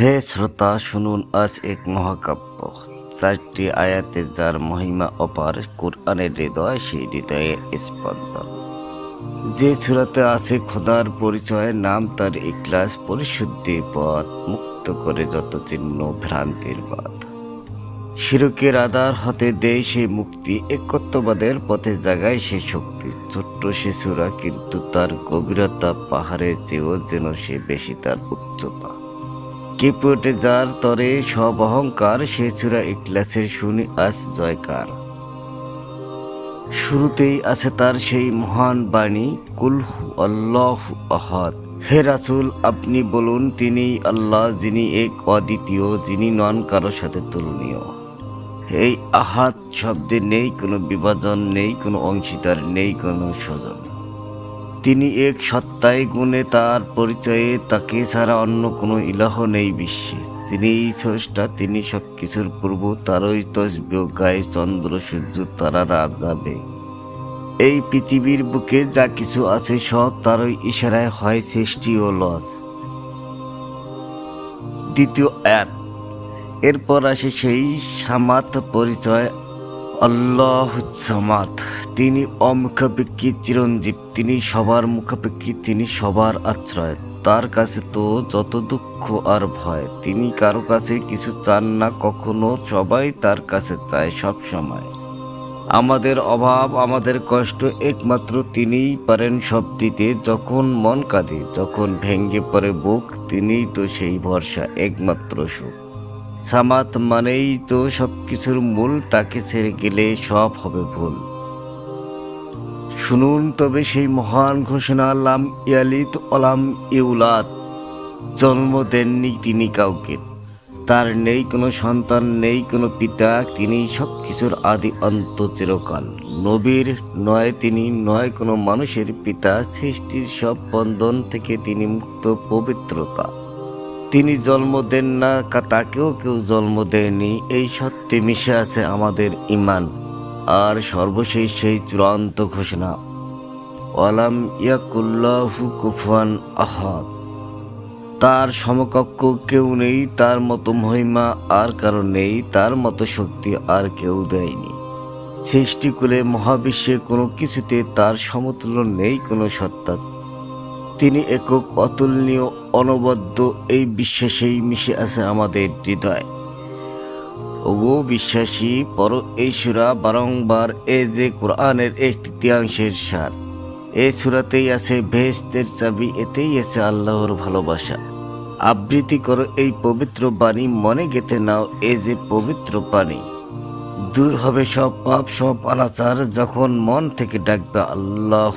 হে শ্রোতা, শুনুন, আজ এক মহাকাব্য। চারটি আয়াতে যার মহিমা অপার, কোরআনের হৃদয়, সেই হৃদয়ের স্পন্দন। যে সুরাতে আছে খোদার পরিচয়, নাম তার ইকলাস পরিশুদ্ধির পথ, মুক্ত করে যত চিহ্ন, ভ্রান্তির বাদ শিরকের আধার হতে দেয় সে মুক্তি, একত্ববাদের পথে জাগায় সে শক্তি। ছোট্ট সুরা কিন্তু তার গভীরতা পাহাড়ের চেয়েও যেন সে বেশি তার উচ্চতা। কিপটে যার তরে সব অহংকার, সে চূড়া ইকলাসের শুনি আজ জয়কার। শুরুতেই আছে তার সেই মহান বাণী কুলহু আল্লাহ আহাদ। হে রাসূল, আপনি বলুন তিনি আল্লাহ, যিনি এক অদ্বিতীয়, যিনি নন কারও সাথে তুলনীয়। এই আহাত শব্দে নেই কোনো বিভাজন, নেই কোনো অংশীদার, নেই কোনো স্বজন তিনি এক সত্তায় গুণে তার পরিচয়ে তাকে ছাড়া অন্য কোনো ইলাহ নেই বিশ্বে। তিনি স্রষ্টা, তিনি সব কিছুর পূর্ব, তারই তসবিও গায়ে চন্দ্র, সূর্য, তারা তারারা যাবে এই পৃথিবীর বুকে যা কিছু আছে সব তারই ইশারায় হয় সৃষ্টি ও লস। দ্বিতীয় এক এরপর আসে সেই সামাত পরিচয়, আল্লাহ সামাত। তিনি অমুখাপেক্ষী চিরঞ্জীব, তিনি সবার মুখাপেক্ষী, তিনি সবার আশ্রয়। তার কাছে তো যত দুঃখ আর ভয়, তিনি কারও কাছে কিছু চান না, কখনো সবাই তার কাছে চায় সব সময়। আমাদের অভাব, আমাদের কষ্ট, একমাত্র তিনিই পারেন সব দিতে, যখন মন কাঁদে, যখন ভেঙ্গে পড়ে বুক, তিনিই তো সেই ভরসা, একমাত্র সুখ। সামাত মানেই তো সব কিছুর মূল, তাকে ছেড়ে গেলে সব হবে ভুল। শুনুন তবে সেই মহান ঘোষণা আল্লাম ইয়ালিত অলাম ইউলাদ। জন্ম দেননি তিনি কাউকে। তার নেই কোনো সন্তান, নেই কোনো পিতা, তিনি সব কিছুর আদি অন্ত চিরকাল। নবীর নয় তিনি, নয় কোনো মানুষের পিতা, সৃষ্টির সব বন্ধন থেকে তিনি মুক্ত, পবিত্রতা। তিনি জন্ম দেন না তাকেও কেউ জন্ম দেয়নি, এই সত্যে মিশে আছে আমাদের ইমান। আর সর্বশেষ সেই চূড়ান্ত ঘোষণা। ওয়ালাম ইয়াকুল্লাহু কুফান আহাদ। তার সমকক্ষ কেউ নেই, তার মতো মহিমা আর কারও নেই, তার মতো শক্তি আর কেউ দেয়নি। সৃষ্টিকুলে মহাবিশ্বে কোনো কিছুতে তার সমতুল্য নেই কোনো সত্তা। তিনি একক অতুলনীয়, অনবদ্য, এই বিশ্বাসেই মিশে আছে আমাদের হৃদয়। ওগো বিশ্বাসী, পর এই সুরা বারংবার, এ যে কোরআনের এক তৃতীয়াংশের সার। এ সুরাতেই আছে ভেস্তের চাবি, এতেই আছে আল্লাহর ভালোবাসা। আবৃত্তি করো এই পবিত্র বাণী, মনে গেতে নাও এ যে পবিত্র পানি দূর হবে সব পাপ, সব অনাচার, যখন মন থেকে ডাকবে আল্লাহ